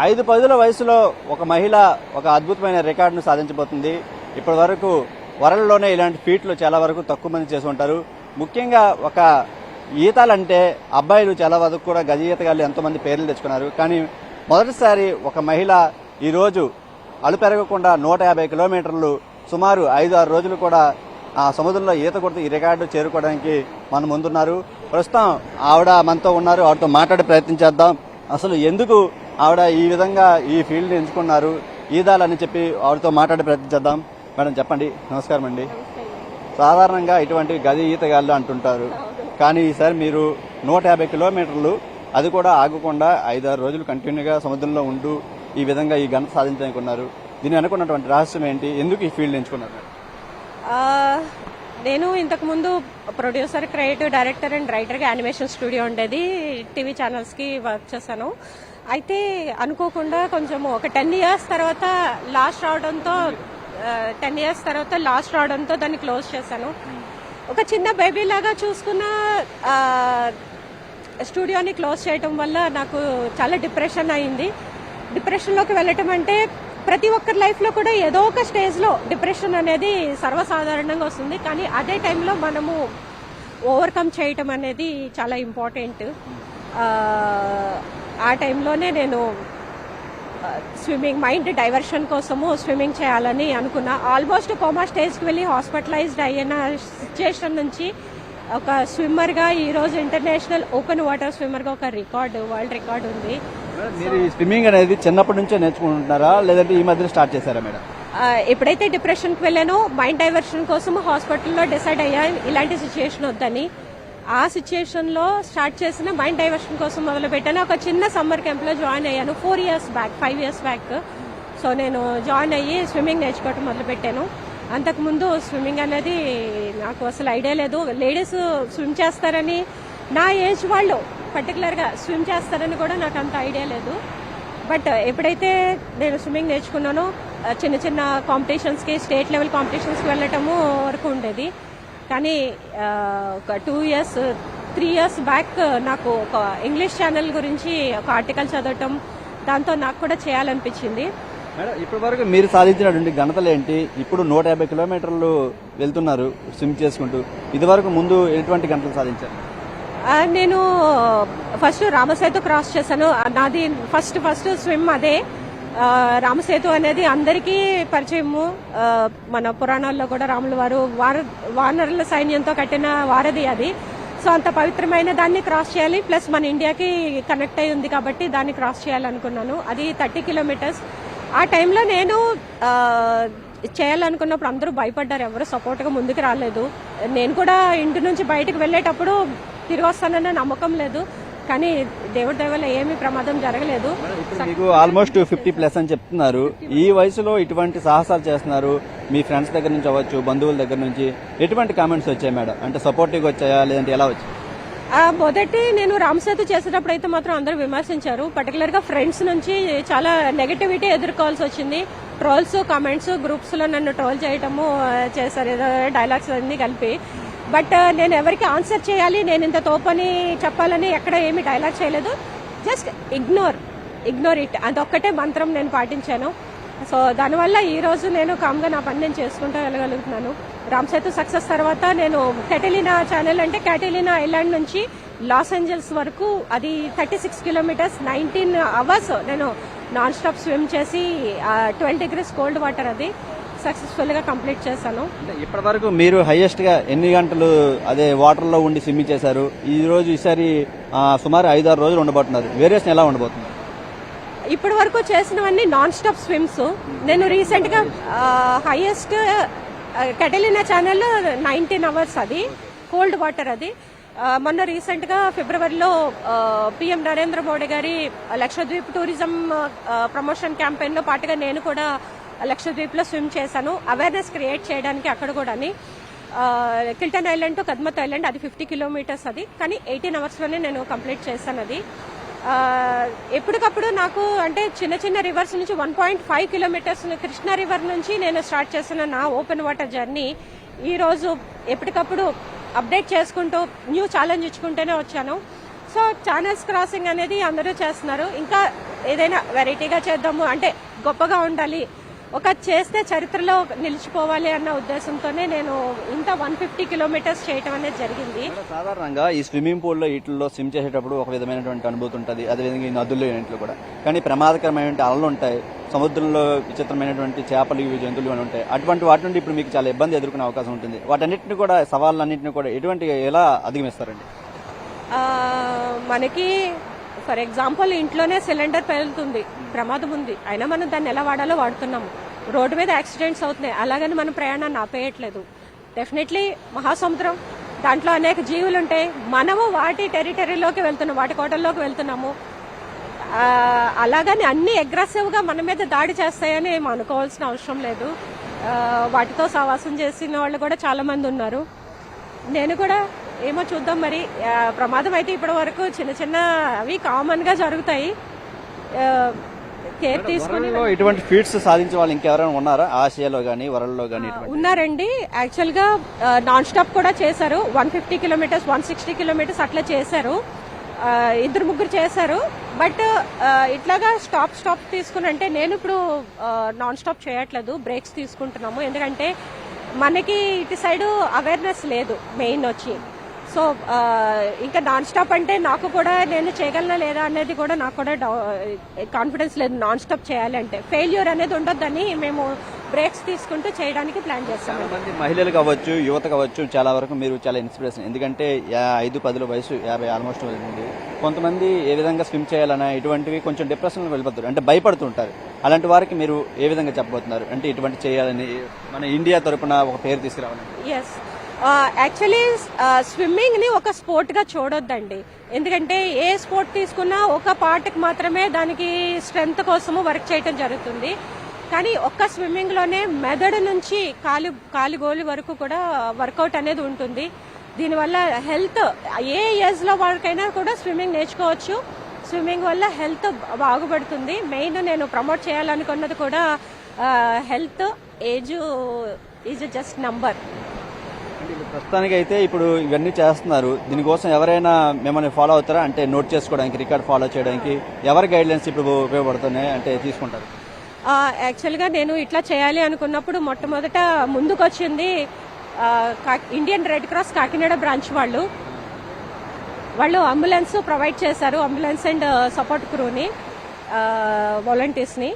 ఐదు పదుల వయసులో ఒక మహిళ ఒక అద్భుతమైన రికార్డును సాధించబోతుంది. ఇప్పటి వరకు వరల్డ్లోనే ఇలాంటి ఫీట్లు చాలా వరకు తక్కువ మంది చేసి ఉంటారు. ముఖ్యంగా ఒక ఈతలంటే అబ్బాయిలు చాలా వరకు కూడా గజ ఈతగాళ్ళు ఎంతోమంది పేర్లు తెచ్చుకున్నారు. కానీ మొదటిసారి ఒక మహిళ ఈరోజు అలు పెరగకుండా నూట యాభై కిలోమీటర్లు సుమారు ఐదు ఆరు రోజులు కూడా ఆ సముద్రంలో ఈత కొడుతూ ఈ రికార్డు చేరుకోవడానికి మన ముందున్నారు. ప్రస్తుతం ఆవిడ మనతో ఉన్నారు. ఆవిడతో మాట్లాడే ప్రయత్నం చేద్దాం. అసలు ఎందుకు ఆవిడ ఈ విధంగా ఈ ఫీల్డ్ని ఎంచుకున్నారు. ఈదాలని చెప్పి ఆవిడతో మాట్లాడే ప్రయత్నించేద్దాం మేడం చెప్పండి. నమస్కారం అండి. సాధారణంగా ఇటువంటి గది ఈతగాళ్ళు అంటుంటారు. కానీ ఈసారి మీరు నూట యాభై కిలోమీటర్లు అది కూడా ఆగకుండా ఐదారు రోజులు కంటిన్యూగా సముద్రంలో ఉంటూ ఈ విధంగా ఈ ఘనత సాధించాలనుకున్నారు. దీన్ని అనుకున్నటువంటి రహస్యం ఏంటి? ఎందుకు ఈ ఫీల్డ్ ఎంచుకున్నారు? నేను ఇంతకుముందు ప్రొడ్యూసర్ క్రియేటివ్ డైరెక్టర్ అండ్ రైటర్గా యానిమేషన్ స్టూడియో ఉండేది. టీవీ ఛానల్స్కి వర్క్ చేశాను. అయితే అనుకోకుండా కొంచెం ఒక టెన్ ఇయర్స్ తర్వాత లాస్ట్ రావడంతో టెన్ ఇయర్స్ తర్వాత లాస్ట్ రావడంతో దాన్ని క్లోజ్ చేశాను. ఒక చిన్న బేబీ లాగా చూసుకున్న స్టూడియోని క్లోజ్ చేయటం వల్ల నాకు చాలా డిప్రెషన్ అయింది. డిప్రెషన్లోకి వెళ్ళటం అంటే ప్రతి ఒక్కరి లైఫ్లో కూడా ఏదో ఒక స్టేజ్లో డిప్రెషన్ అనేది సర్వసాధారణంగా వస్తుంది. కానీ అదే టైంలో మనము ఓవర్కమ్ చేయటం అనేది చాలా ఇంపార్టెంట్ ఆ టైంలోనే నేను స్విమ్మింగ్ మైండ్ డైవర్షన్ కోసము స్విమ్మింగ్ చేయాలని అనుకున్నా. ఆల్మోస్ట్ కోమా స్టేజ్కి వెళ్ళి హాస్పిటలైజ్డ్ అయిన సిచ్యుయేషన్ నుంచి ఒక స్విమ్మర్గా ఈరోజు ఇంటర్నేషనల్ ఓపెన్ వాటర్ స్విమ్మర్గా ఒక రికార్డు వరల్డ్ రికార్డ్ ఉంది. మీరు ఈ స్విమ్మింగ్ అనేది చిన్నప్పటి నుంచే నేర్చుకుంటున్నారా? లేదంటే ఈ మధ్యన స్టార్ట్ చేశారా మేడం? ఎప్పుడైతే డిప్రెషన్కి వెళ్ళానో మైండ్ డైవర్షన్ కోసం హాస్పిటల్లో డిసైడ్ అయ్యా. ఇలాంటి సిచ్యుయేషన్ వద్దని ఆ సిచ్యుయేషన్లో స్టార్ట్ చేసిన మైండ్ డైవర్షన్ కోసం మొదలుపెట్టాను. ఒక చిన్న సమ్మర్ క్యాంప్లో జాయిన్ అయ్యాను. Four years back five years back so నేను జాయిన్ అయ్యి స్విమ్మింగ్ నేర్చుకోవటం మొదలుపెట్టాను. అంతకుముందు స్విమ్మింగ్ అనేది నాకు అసలు ఐడియా లేదు. లేడీస్ స్విమ్ చేస్తారని నా ఏజ్ వాళ్ళు పర్టికులర్గా స్విమ్ చేస్తారని కూడా నాకు అంత ఐడియా లేదు. బట్ ఎప్పుడైతే నేను స్విమ్మింగ్ నేర్చుకున్నానో చిన్న చిన్న కాంపిటీషన్స్కి స్టేట్ లెవెల్ కాంపిటీషన్స్కి వెళ్ళటము వరకు ఉండేది. కానీ ఒక two years three years back నాకు ఒక ఇంగ్లీష్ ఛానల్ గురించి ఒక ఆర్టికల్ చదవటం దాంతో నాకు కూడా చేయాలనిపించింది. మేడం ఇప్పటి వరకు మీరు సాధించినటువంటి ఘనతలు ఏంటి? ఇప్పుడు నూట యాభై కిలోమీటర్లు వెళ్తున్నారు స్విమ్ చేసుకుంటూ. ఇది వరకు ముందు ఎటువంటి గంటలు సాధించారు? నేను ఫస్ట్ రామసేతు క్రాస్ చేశాను. నాది ఫస్ట్ ఫస్ట్ స్విమ్ అదే. రామసేతు అనేది అందరికీ పరిచయము. మన పురాణాల్లో కూడా రాముల వారు వార వానరుల సైన్యంతో కట్టిన వారధి అది. సో అంత పవిత్రమైన దాన్ని క్రాస్ చేయాలి. ప్లస్ మన ఇండియాకి కనెక్ట్ అయి ఉంది కాబట్టి దాన్ని క్రాస్ చేయాలనుకున్నాను. అది థర్టీ కిలోమీటర్స్ ఆ టైంలో నేను చేయాలనుకున్నప్పుడు అందరూ భయపడ్డారు. ఎవరు సపోర్ట్గా ముందుకు రాలేదు. నేను కూడా ఇంటి నుంచి బయటకు వెళ్ళేటప్పుడు తిరిగి వస్తానన్న నమ్మకం లేదు. కానీ దేవుడి వల్ల ఏమీ ప్రమాదం జరగలేదు. మీకు ఆల్మోస్ట్ ఫిఫ్టీ ప్లస్ అని చెప్తున్నారు. ఈ వయసులో ఇటువంటి సాహసాలు చేస్తున్నారు. మీ ఫ్రెండ్స్ దగ్గర నుంచి అవ్వచ్చు బంధువుల దగ్గర నుంచి ఎటువంటి కామెంట్స్ వచ్చాయి మేడం? అంటే సపోర్టివ్ వచ్చాయా? లేదంటే ఎలా వచ్చాయి? మొదటి నేను రామసేతు చేసేటప్పుడు అయితే మాత్రం అందరూ విమర్శించారు. పర్టికులర్గా ఫ్రెండ్స్ నుంచి చాలా నెగటివిటీ ఎదుర్కోవాల్సి వచ్చింది. ట్రోల్స్ కామెంట్స్ గ్రూప్స్లో నన్ను ట్రోల్ చేయటము చేశారు. ఏదో డైలాగ్స్ అన్ని కలిపి. బట్ uh, నేను ఎవరికి ఆన్సర్ చేయాలి నేను ఇంత తోపని చెప్పాలని ఎక్కడ ఏమి డైలాగ్ చేయలేదు. జస్ట్ ఇగ్నోర్ ఇగ్నోర్ ఇట్ అదొక్కటే మంత్రం నేను పాటించాను. సో దానివల్ల ఈ రోజు నేను కామ్గా నా పని నేను చేసుకుంటూ వెళ్ళగలుగుతున్నాను. రామ్ సేతు సక్సెస్ తర్వాత నేను కెటలినా ఛానల్ అంటే కెటలినా ఐలాండ్ నుంచి లాస్ ఏంజల్స్ వరకు అది thirty six kilometres nineteen hours నేను నాన్ స్టాప్ స్విమ్ చేసి ట్వెల్వ్ డిగ్రీస్ కోల్డ్ వాటర్ అది. సక్సెస్ఫుల్గా కంప్లీట్ చేశాను. ఇప్పటి వరకు మీరు హైయెస్ట్గా ఎన్ని గంటలు అదే వాటర్లో ఉండి స్విమ్మింగ్ చేశారు? ఈ రోజు ఈసారి సుమారు ఐదు ఆరు రోజులు ఉండబోతున్నారు. వేరియేషన్ ఎలా ఉండబోతుంది ఇప్పటి వరకు చేసినవన్నీ నాన్ స్టాప్ స్విమ్స్ నేను రీసెంట్గా highest Catalina channel nineteen hours అది కోల్డ్ వాటర్ అది. మొన్న రీసెంట్గా ఫిబ్రవరిలో పిఎం నరేంద్ర మోడీ గారి లక్షద్వీప్ టూరిజం ప్రమోషన్ క్యాంపెయిన్లో పాటుగా నేను కూడా లక్షద్వీప్లో స్విమ్ చేశాను. అవేర్నెస్ క్రియేట్ చేయడానికి అక్కడ కూడా Kiltan island to Kadmat island అది ఫిఫ్టీ కిలోమీటర్స్ అది. కానీ ఎయిటీన్ అవర్స్లోనే నేను కంప్లీట్ చేశాను అది. ఎప్పటికప్పుడు నాకు అంటే చిన్న చిన్న రివర్స్ నుంచి one point five kilometres Krishna river నుంచి నేను స్టార్ట్ చేసిన నా ఓపెన్ వాటర్ జర్నీ ఈ రోజు ఎప్పటికప్పుడు అప్డేట్ చేసుకుంటూ న్యూ ఛాలెంజ్ ఇచ్చుకుంటూనే వచ్చాను. సో ఛానల్స్ క్రాసింగ్ అనేది అందరూ చేస్తున్నారు. ఇంకా ఏదైనా వెరైటీగా చేద్దాము అంటే గొప్పగా ఉండాలి. ఒక చేస్తే చరిత్రలో నిలిచిపోవాలి అన్న ఉద్దేశంతోనే నేను ఇంత వన్ ఫిఫ్టీ కిలోమీటర్స్ చేయటం అనేది జరిగింది. సాధారణంగా ఈ స్విమ్మింగ్ పూల్లో వీటిల్లో స్విమ్ చేసేటప్పుడు ఒక విధమైనటువంటి అనుభూతి ఉంటుంది అదేవిధంగా ఈ నదుల్లో ఇంట్లో కూడా. కానీ ప్రమాదకరమైనటువంటి అలలు ఉంటాయి సముద్రంలో విచిత్రమైనటువంటి చేపలు ఇవి జంతువులు ఇవన్నీ ఉంటాయి. అటువంటి వాటి నుండి ఇప్పుడు మీకు చాలా ఇబ్బంది ఎదుర్కొనే అవకాశం ఉంటుంది. వాటన్నిటిని కూడా సవాళ్ళన్నింటినీ కూడా ఎటువంటి ఎలా అధిగమిస్తారండి? మనకి ఫర్ ఎగ్జాంపుల్ ఇంట్లోనే సిలిండర్ పేలుతుంది ప్రమాదం ఉంది. అయినా మనం దాన్ని ఎలా వాడాలో వాడుతున్నాము. రోడ్డు మీద యాక్సిడెంట్స్ అవుతున్నాయి. అలాగని మనం ప్రయాణాన్ని ఆపేయట్లేదు. డెఫినెట్లీ మహాసముద్రం. దాంట్లో అనేక జీవులు ఉంటాయి. మనము వాటి టెరిటరీలోకి వెళ్తున్నాం వాటి కోటల్లోకి వెళ్తున్నాము. అలాగని అన్ని అగ్రెసివ్గా మన మీద దాడి చేస్తాయని ఏం అనుకోవాల్సిన అవసరం లేదు. వాటితో సహవాసం చేసిన వాళ్ళు కూడా చాలామంది ఉన్నారు. నేను కూడా ఏమో చూద్దాం మరి. ప్రమాదం అయితే ఇప్పటి వరకు చిన్న చిన్న అవి కామన్గా జరుగుతాయి. కేర్ తీసుకుని ఇటువంటి ఫీట్స్ సాధించే వాళ్ళు ఇంకెవరైనా ఉన్నారా? ఆసియాలో కానీ వరల్డ్లో కానీ ఉన్నారండి. యాక్చువల్గా నాన్ స్టాప్ కూడా చేశారు. One fifty kilometres one sixty kilometres అట్లా చేశారు. ఇద్దరు ముగ్గురు చేశారు. బట్ ఇట్లాగా స్టాప్ స్టాప్ తీసుకుని అంటే నేను ఇప్పుడు నాన్ స్టాప్ చేయట్లేదు. బ్రేక్స్ తీసుకుంటున్నాము. ఎందుకంటే మనకి ఇటు సైడ్ అవేర్నెస్ లేదు మెయిన్ వచ్చి. సో ఇంకా నాన్ స్టాప్ అంటే నాకు కూడా నేను చేయగలనా లేదా అనేది కూడా నాకు కూడా కాన్ఫిడెన్స్ లేదు నాన్ స్టాప్ చేయాలి అంటే. ఫెయిల్యూర్ అనేది ఉండొద్దని మేము బ్రేక్స్ తీసుకుంటూ చేయడానికి ప్లాన్ మంది మహిళలు కావచ్చు యువత కావచ్చు చాలా వరకు మీరు చాలా ఇన్స్పిరేషన్. ఎందుకంటే ఐదు పదుల వయసు యాభై ఆల్మోస్ట్ ఉంది కొంతమంది ఏ విధంగా స్విమ్ చేయాలన్నా ఇటువంటివి కొంచెం డిప్రెషన్ వెళ్ళిపోతారు. అంటే భయపడుతుంటారు. అలాంటి వారికి మీరు ఏ విధంగా చెప్పబోతున్నారు? అంటే ఇటువంటి చేయాలని మన ఇండియా తరపున ఒక పేరు తీసుకురావాలని ఎస్ యాక్చువల్లీ స్విమ్మింగ్ని ఒక స్పోర్ట్గా చూడొద్దండి. ఎందుకంటే ఏ స్పోర్ట్ తీసుకున్నా ఒక పార్ట్కి మాత్రమే దానికి స్ట్రెంగ్త్ కోసము వర్క్ చేయటం జరుగుతుంది. కానీ ఒక్క స్విమ్మింగ్లోనే మెదడు నుంచి కాలి కాలి గోలు వరకు కూడా వర్కౌట్ అనేది ఉంటుంది. దీనివల్ల హెల్త్ ఏ ఏజ్లో వాళ్ళకైనా కూడా స్విమ్మింగ్ నేర్చుకోవచ్చు. స్విమ్మింగ్ వల్ల హెల్త్ బాగుపడుతుంది. మెయిన్ నేను ప్రమోట్ చేయాలనుకున్నది కూడా health age is just number ప్రస్తుతానికి అయితే ఇప్పుడు ఇవన్నీ చేస్తున్నారు. దీనికోసం ఎవరైనా మిమ్మల్ని ఫాలో అవుతారా? అంటే నోట్ చేసుకోవడానికి రికార్డ్ ఫాలో చేయడానికి ఎవరి గైడ్లైన్స్ ఇప్పుడు ఉపయోగపడుతున్నాయి అంటే తీసుకుంటారు? యాక్చువల్గా నేను ఇట్లా చేయాలి అనుకున్నప్పుడు మొట్టమొదట ముందుకొచ్చింది Indian red cross Kakinada branch వాళ్ళు. వాళ్ళు అంబులెన్స్ ప్రొవైడ్ చేశారు అంబులెన్స్ అండ్ సపోర్ట్ క్రూని వాలంటీర్స్ని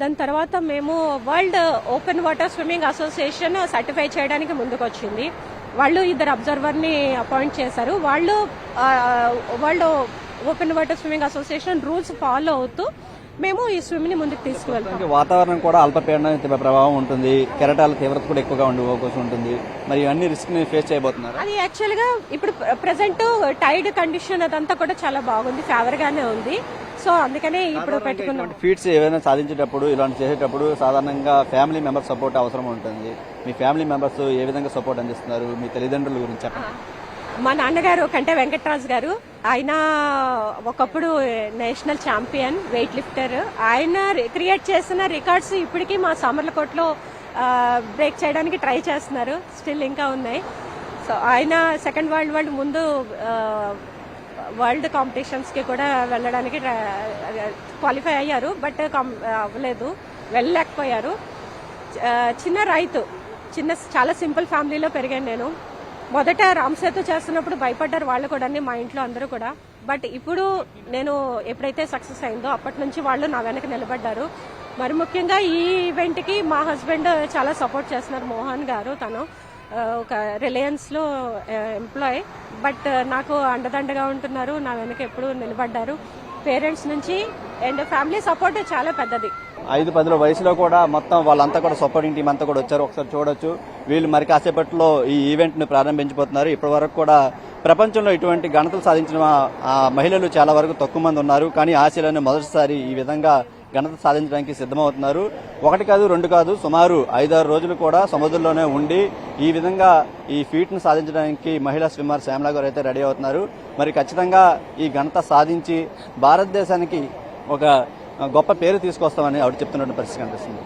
దాని తర్వాత మేము world open water swimming association certify చేయడానికి ముందుకొచ్చింది. వాళ్ళు ఇద్దరు అబ్జర్వర్ని అపాయింట్ చేశారు. వాళ్ళు world open water swimming association rules follow అవుతూ మేము ఈ స్విమ్ని ముందుకు తీసుకువెళ్తాం. వాతావరణం కూడా అల్పపీడన ప్రభావం ఉంటుంది. కెరటాల తీవ్రత కూడా ఎక్కువగా ఉండే అవకాశం ఉంటుంది. మరి ఇవన్నీ రిస్క్ని ఫేస్ చేయబోతున్నారు. అది యాక్చువల్గా ఇప్పుడు ప్రెసెంట్ టైడ్ కండిషన్ అదంతా కూడా చాలా బాగుంది ఫేవర్ గానే ఉంది. సో అందుకనే ఇప్పుడు పెట్టుకున్నాం. ఫీట్స్ ఏవైనా సాధించేటప్పుడు ఇలాంటి చేసేటప్పుడు సాధారణంగా ఫ్యామిలీ మెంబర్ సపోర్ట్ అవసరం ఉంటుంది. మీ ఫ్యామిలీ మెంబర్స్ ఏ విధంగా సపోర్ట్ అందిస్తున్నారు? మీ తల్లిదండ్రుల గురించి చెప్పండి. మా నాన్నగారు కంటే వెంకట్రాజు గారు ఆయన ఒకప్పుడు నేషనల్ ఛాంపియన్ వెయిట్ లిఫ్టర్ ఆయన క్రియేట్ చేసిన రికార్డ్స్ ఇప్పటికీ మా సామర్లకోటలో బ్రేక్ చేయడానికి ట్రై చేస్తున్నారు. స్టిల్ ఇంకా ఉన్నాయి. సో ఆయన సెకండ్ వరల్డ్ వార్ ముందు వరల్డ్ కాంపిటీషన్స్కి కూడా వెళ్ళడానికి క్వాలిఫై అయ్యారు బట్ అవ్వలేదు వెళ్ళలేకపోయారు. చిన్న రైతు చిన్న చాలా సింపుల్ ఫ్యామిలీలో పెరిగాను నేను. మొదట రామ్ సేతు చేస్తున్నప్పుడు భయపడ్డారు వాళ్ళు కూడా మా ఇంట్లో అందరూ కూడా. బట్ ఇప్పుడు నేను ఎప్పుడైతే సక్సెస్ అయిందో అప్పటి నుంచి వాళ్ళు నా వెనక నిలబడ్డారు. మరి ముఖ్యంగా ఈ ఈవెంట్కి మా హస్బెండ్ చాలా సపోర్ట్ చేస్తున్నారు మోహన్ గారు తను. ఒక రిలయన్స్లో ఎంప్లాయ్ బట్ నాకు అండదండగా ఉంటున్నారు. నా వెనక ఎప్పుడు నిలబడ్డారు. పేరెంట్స్ నుంచి అండ్ ఫ్యామిలీ సపోర్ట్ చాలా పెద్దది. ఐదు పదిలో వయసులో కూడా మొత్తం వాళ్ళంతా కూడా సపోర్టింగ్ టీం అంతా కూడా వచ్చారు. ఒకసారి చూడొచ్చు. వీళ్ళు మరి కాసేపట్లో ఈ ఈవెంట్ను ప్రారంభించబోతున్నారు. ఇప్పటి వరకు కూడా ప్రపంచంలో ఇటువంటి ఘనతలు సాధించిన మహిళలు చాలా వరకు తక్కువ మంది ఉన్నారు. కానీ ఆసియాలోనే మొదటిసారి ఈ విధంగా ఘనత సాధించడానికి సిద్ధమవుతున్నారు. ఒకటి కాదు రెండు కాదు సుమారు ఐదారు రోజులు కూడా సముద్రంలోనే ఉండి ఈ విధంగా ఈ ఫీట్ను సాధించడానికి మహిళా స్విమ్మర్ శ్యామలా గారు అయితే రెడీ అవుతున్నారు. మరి ఖచ్చితంగా ఈ ఘనత సాధించి భారతదేశానికి ఒక గొప్ప పేరు తీసుకొస్తామని ఆవిడ చెప్తున్నటువంటి పరిస్థితి కనిపిస్తుంది.